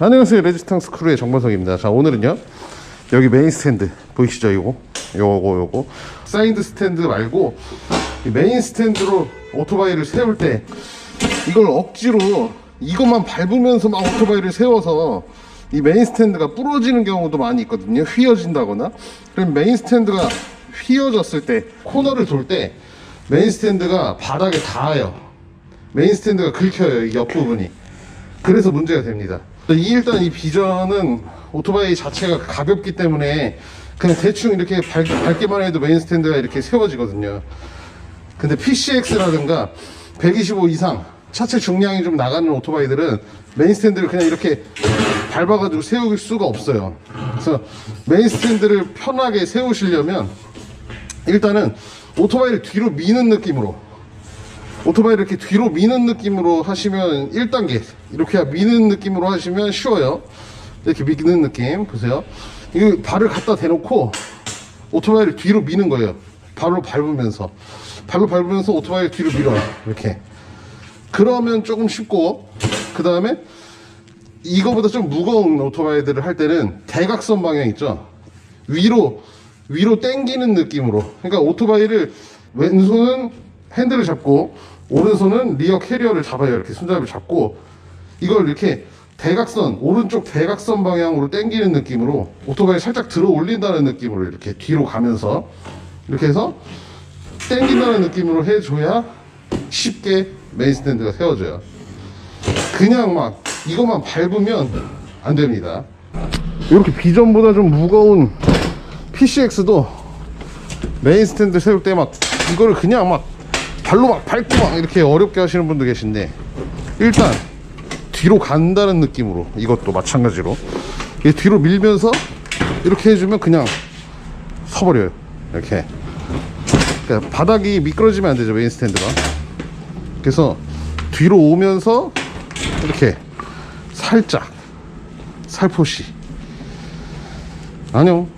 안녕하세요. 레지스탕스 크루의 정범석입니다. 자 오늘은요. 여기 메인 스탠드 보이시죠? 이거? 요거 요거. 사이드 스탠드 말고 이 메인 스탠드로 오토바이를 세울 때 이걸 억지로 이것만 밟으면서 막 오토바이를 세워서 이 메인 스탠드가 부러지는 경우도 많이 있거든요. 휘어진다거나. 그럼 메인 스탠드가 휘어졌을 때 코너를 돌 때 메인 스탠드가 바닥에 닿아요. 메인 스탠드가 긁혀요 이 옆부분이. 그래서 문제가 됩니다. 이 일단 이 비전은 오토바이 자체가 가볍기 때문에 그냥 대충 이렇게 밟, 밟기만 해도 메인 스탠드가 이렇게 세워지거든요. 근데 PCX라든가 125 이상 차체 중량이 좀 나가는 오토바이들은 메인 스탠드를 그냥 이렇게 밟아가지고 세울 수가 없어요. 그래서 메인 스탠드를 편하게 세우시려면 일단은 오토바이를 뒤로 미는 느낌으로 오토바이를 이렇게 뒤로 미는 느낌으로 하시면 1단계 이렇게 미는 느낌으로 하시면 쉬워요. 이렇게 미는 느낌 보세요. 이거 발을 갖다 대놓고 오토바이를 뒤로 미는 거예요. 발로 밟으면서. 발로 밟으면서 오토바이를 뒤로 밀어요 이렇게. 그러면 조금 쉽고 그 다음에 이거보다 좀 무거운 오토바이들을 할 때는 대각선 방향 있죠? 위로 위로 당기는 느낌으로. 그러니까 오토바이를 왼손은 핸들을 잡고 오른손은 리어 캐리어를 잡아요. 이렇게 손잡이를 잡고 이걸 이렇게 대각선 오른쪽 대각선 방향으로 당기는 느낌으로 오토바이 살짝 들어 올린다는 느낌으로 이렇게 뒤로 가면서 이렇게 해서 당긴다는 느낌으로 해줘야 쉽게 메인 스탠드가 세워져요. 그냥 막 이것만 밟으면 안 됩니다. 이렇게 비전보다 좀 무거운 PCX도 메인 스탠드 세울 때 막 이거를 그냥 막 발로 막 밟고 막 이렇게 어렵게 하시는 분도 계신데 일단 뒤로 간다는 느낌으로 이것도 마찬가지로 이게 뒤로 밀면서 이렇게 해주면 그냥 서버려요. 이렇게. 그러니까 바닥이 미끄러지면 안 되죠 메인 스탠드가. 그래서 뒤로 오면서 이렇게 살짝 살포시. 아니요